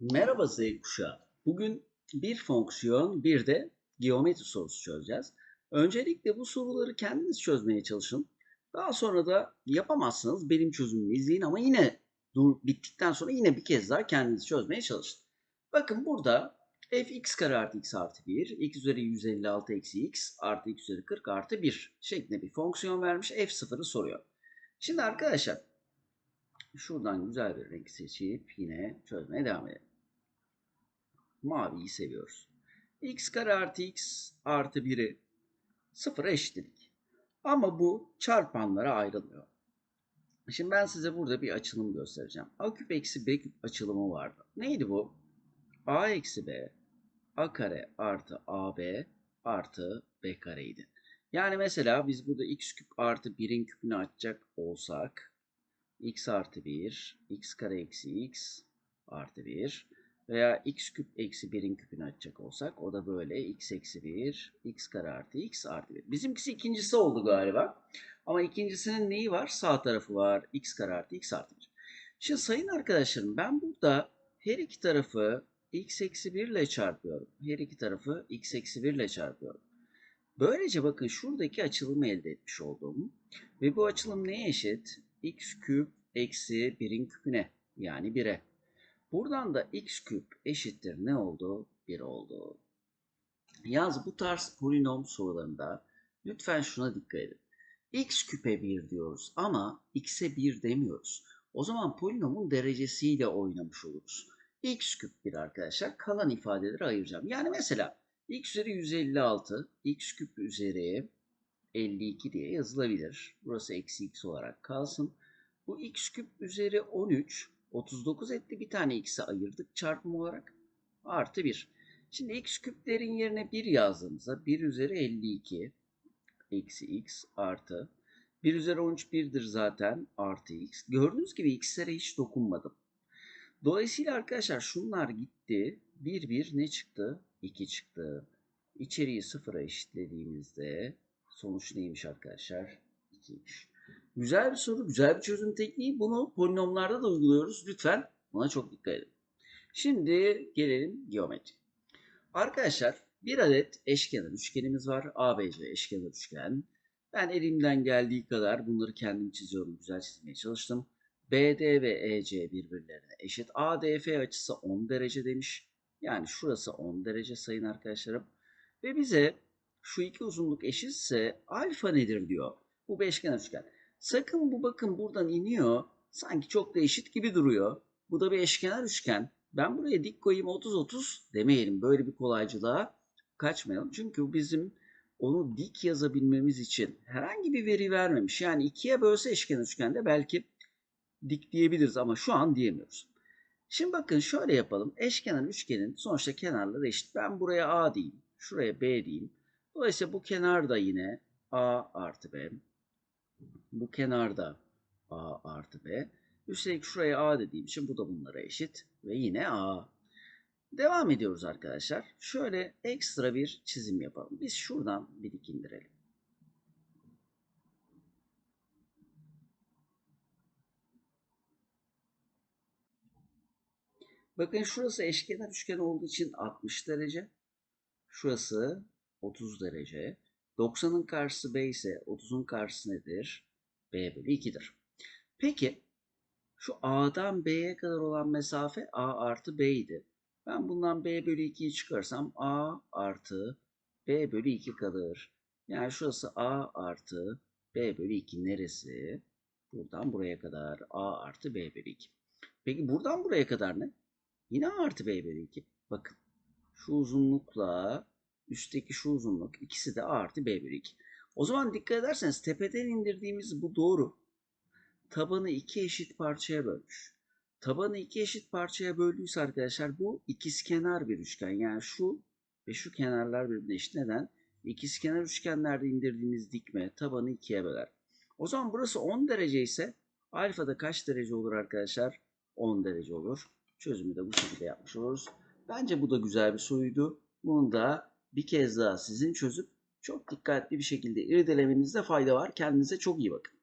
Merhaba Z kuşağı. Bugün bir fonksiyon, bir de geometri sorusu çözeceğiz. Öncelikle bu soruları kendiniz çözmeye çalışın. Daha sonra da yapamazsanız benim çözümümü izleyin ama yine dur bittikten sonra yine bir kez daha kendiniz çözmeye çalışın. Bakın burada fx kare artı x artı 1, x üzeri 156 eksi x artı x üzeri 40 artı 1 şeklinde bir fonksiyon vermiş. f0'ı soruyor. Şimdi arkadaşlar şuradan güzel bir renk seçip yine çözmeye devam edelim. Maviyi seviyoruz. x kare artı x artı 1'i sıfıra eşitledik. Ama bu çarpanlara ayrılmıyor. Şimdi ben size burada bir açılım göstereceğim. A küp eksi B küp açılımı vardı. Neydi bu? A eksi B A kare artı AB artı B kareydi. Yani mesela biz burada x küp artı 1'in küpünü açacak olsak x artı 1, x kare eksi x artı 1 veya x küp eksi 1'in küpünü açacak olsak o da böyle x eksi 1, x kare artı x artı 1. Bizimkisi ikincisi oldu galiba. Ama ikincisinin neyi var? Sağ tarafı var. x kare artı x artı 1. Şimdi sayın arkadaşlarım ben burada her iki tarafı x eksi 1 ile çarpıyorum. Her iki tarafı x eksi 1 ile çarpıyorum. Böylece bakın şuradaki açılımı elde etmiş oldum. Ve bu açılım neye eşit? x küp eksi 1'in küpüne yani 1'e. Buradan da x küp eşittir ne oldu? 1 oldu. Yaz bu tarz polinom sorularında lütfen şuna dikkat edin. x küpe 1 diyoruz ama x'e 1 demiyoruz. O zaman polinomun derecesiyle oynamış oluruz. x küp 1 arkadaşlar kalan ifadeleri ayıracağım. Yani mesela x üzeri 156, x küp üzeri 52 diye yazılabilir. Burası eksi x olarak kalsın. Bu x küp üzeri 13 39 etti. Bir tane x'i ayırdık çarpım olarak. Artı 1. Şimdi x küplerin yerine 1 yazdığımızda 1 üzeri 52 eksi x artı 1 üzeri 13 1'dir zaten artı x. Gördüğünüz gibi x'lere hiç dokunmadım. Dolayısıyla arkadaşlar şunlar gitti. 1 1 ne çıktı? 2 çıktı. İçeriği sıfıra eşitlediğimizde sonuç neymiş arkadaşlar? 2'ymiş. Güzel bir soru, güzel bir çözüm tekniği. Bunu polinomlarda da uyguluyoruz. Lütfen buna çok dikkat edin. Şimdi gelelim geometri. Arkadaşlar bir adet eşkenar üçgenimiz var. ABC eşkenar üçgen. Ben elimden geldiği kadar bunları kendim çiziyorum. Güzel çizmeye çalıştım. BD ve EC birbirlerine eşit. ADF açısı 10 derece demiş. Yani şurası 10 derece sayın arkadaşlarım. Ve bize şu iki uzunluk eşitse alfa nedir diyor. Bu beşgen üçgen. Sakın bu bakın buradan iniyor. Sanki çok da eşit gibi duruyor. Bu da bir eşkenar üçgen. Ben buraya dik koyayım 30-30 demeyelim. Böyle bir kolaycılığa kaçmayalım. Çünkü bizim onu dik yazabilmemiz için herhangi bir veri vermemiş. Yani ikiye bölse eşkenar üçgende belki dik diyebiliriz ama şu an diyemiyoruz. Şimdi bakın şöyle yapalım. Eşkenar üçgenin sonuçta kenarları eşit. Ben buraya A diyeyim. Şuraya B diyeyim. Dolayısıyla bu kenar da yine A artı B. Bu kenarda A artı B. Üstelik şuraya A dediğim için bu da bunlara eşit. Ve yine A. Devam ediyoruz arkadaşlar. Şöyle ekstra bir çizim yapalım. Biz şuradan bir dik indirelim. Bakın şurası eşkenar üçgen olduğu için 60 derece. Şurası 30 derece. 90'ın karşısı B ise 30'un karşısı nedir? B bölü 2'dir. Peki şu A'dan B'ye kadar olan mesafe A artı B idi. Ben bundan B bölü 2'yi çıkarsam A artı B bölü 2 kalır. Yani şurası A artı B bölü 2 neresi? Buradan buraya kadar A artı B bölü 2. Peki buradan buraya kadar ne? Yine A artı B bölü 2. Bakın şu uzunlukla üstteki şu uzunluk ikisi de A artı B bölü 2. O zaman dikkat ederseniz tepeden indirdiğimiz bu doğru. Tabanı iki eşit parçaya bölmüş. Tabanı iki eşit parçaya böldüyse arkadaşlar bu ikizkenar bir üçgen. Yani şu ve şu kenarlar birbirine eşit. Neden? İkizkenar üçgenlerde indirdiğiniz dikme tabanı ikiye böler. O zaman burası 10 derece ise alfada kaç derece olur arkadaşlar? 10 derece olur. Çözümü de bu şekilde yapmış oluruz. Bence bu da güzel bir soruydu. Bunu da bir kez daha sizin çözüp çok dikkatli bir şekilde irdelemenizde fayda var. Kendinize çok iyi bakın.